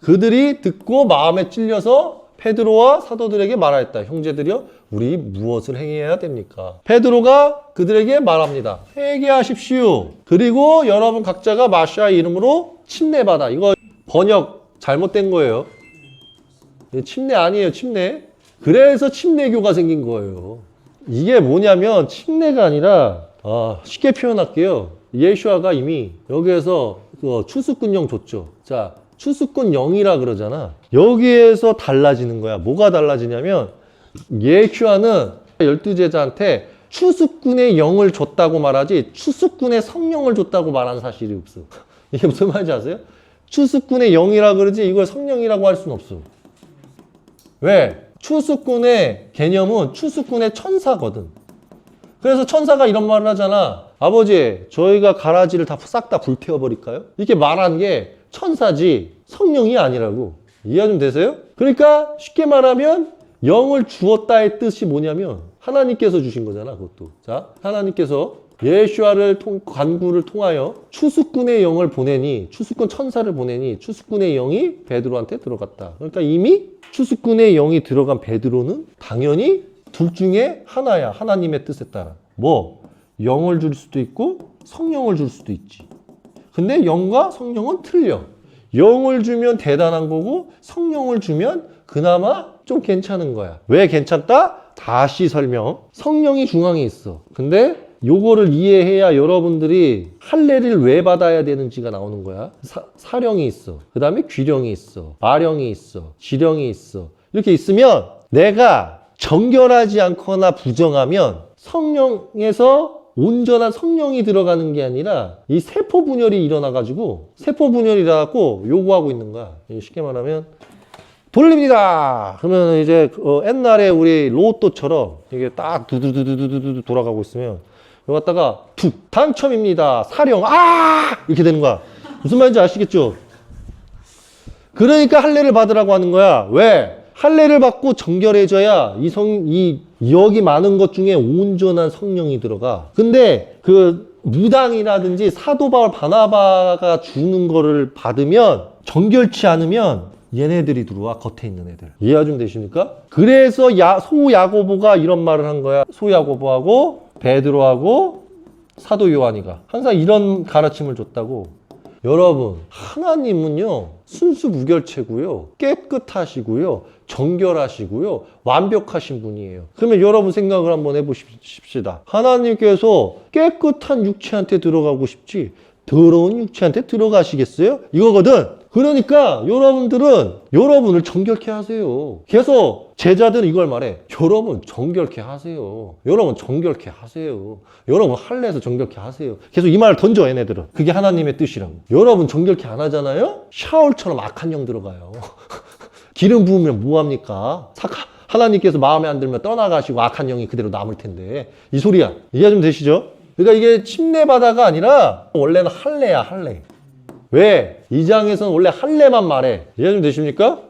그들이 듣고 마음에 찔려서 페드로와 사도들에게 말하였다. 형제들이여, 우리 무엇을 행해야 됩니까? 페드로가 그들에게 말합니다. 회개하십시오. 그리고 여러분 각자가 마샤의 이름으로 침례받아. 이거 번역 잘못된 거예요. 이게 침례 아니에요, 침례. 그래서 침례교가 생긴 거예요. 이게 뭐냐면 침례가 아니라 아, 쉽게 표현할게요. 예수아가 이미 여기에서 그 추수꾼 영 줬죠. 자, 추수꾼 영이라 그러잖아. 여기에서 달라지는 거야. 뭐가 달라지냐면 예수아는 열두 제자한테 추수꾼의 영을 줬다고 말하지 추수꾼의 성령을 줬다고 말하는 사실이 없어. 이게 무슨 말인지 아세요? 추수꾼의 영이라 그러지 이걸 성령이라고 할 수는 없어. 왜? 추수꾼의 개념은 추수꾼의 천사거든. 그래서 천사가 이런 말을 하잖아. 아버지, 저희가 가라지를 다 싹 다 불태워버릴까요? 이렇게 말한 게 천사지 성령이 아니라고. 이해 좀 되세요? 그러니까 쉽게 말하면 영을 주었다의 뜻이 뭐냐면 하나님께서 주신 거잖아, 그것도. 자, 하나님께서 예수아를 통, 관구를 통하여 추수꾼의 영을 보내니 추수꾼 천사를 보내니 추수꾼의 영이 베드로한테 들어갔다. 그러니까 이미 추수꾼의 영이 들어간 베드로는 당연히 둘 중에 하나야. 하나님의 뜻에 따라. 뭐 영을 줄 수도 있고 성령을 줄 수도 있지. 근데 영과 성령은 틀려. 영을 주면 대단한 거고 성령을 주면 그나마 좀 괜찮은 거야. 왜 괜찮다? 다시 설명. 성령이 중앙에 있어. 근데 요거를 이해해야 여러분들이 할례를 왜 받아야 되는지가 나오는 거야. 사, 사령이 있어. 그 다음에 귀령이 있어. 마령이 있어. 지령이 있어. 이렇게 있으면 내가 정결하지 않거나 부정하면 성령에서 온전한 성령이 들어가는 게 아니라 이 세포 분열이 일어나가지고 세포 분열이 일어나고 요구하고 있는 거야. 쉽게 말하면 돌립니다. 그러면 이제 어, 옛날에 우리 로또처럼 이게 딱 두두두두두두 돌아가고 있으면 여기 갖다가 툭 당첨입니다. 사령 아 이렇게 되는 거야. 무슨 말인지 아시겠죠? 그러니까 할례를 받으라고 하는 거야. 왜? 할례를 받고 정결해져야 이 성, 이 여기 많은 것 중에 온전한 성령이 들어가. 근데 그 무당이라든지 사도 바울 바나바가 주는 거를 받으면 정결치 않으면 얘네들이 들어와 겉에 있는 애들 이해가 좀 되십니까? 그래서 야, 소 야고보가 이런 말을 한 거야 소 야고보하고 베드로하고 사도 요한이가 항상 이런 가르침을 줬다고 여러분 하나님은요 순수무결체고요. 깨끗하시고요. 정결하시고요. 완벽하신 분이에요. 그러면 여러분 생각을 한번 해보십시다. 하나님께서 깨끗한 육체한테 들어가고 싶지 더러운 육체한테 들어가시겠어요? 이거거든 그러니까 여러분들은 여러분을 정결케 하세요. 그래서 제자들은 이걸 말해. 여러분 정결케 하세요. 여러분 정결케 하세요. 여러분 할례에서 정결케 하세요. 계속 이 말을 던져 얘네들은. 그게 하나님의 뜻이라고. 여러분 정결케 안 하잖아요? 샤울처럼 악한 영 들어가요. 기름 부으면 뭐합니까? 사카, 하나님께서 마음에 안 들면 떠나가시고 악한 영이 그대로 남을 텐데 이 소리야. 이해 좀 되시죠? 그러니까 이게 침례바다가 아니라 원래는 할례야 할례. 왜? 이 장에서는 원래 할례만 말해. 이해 좀 되십니까?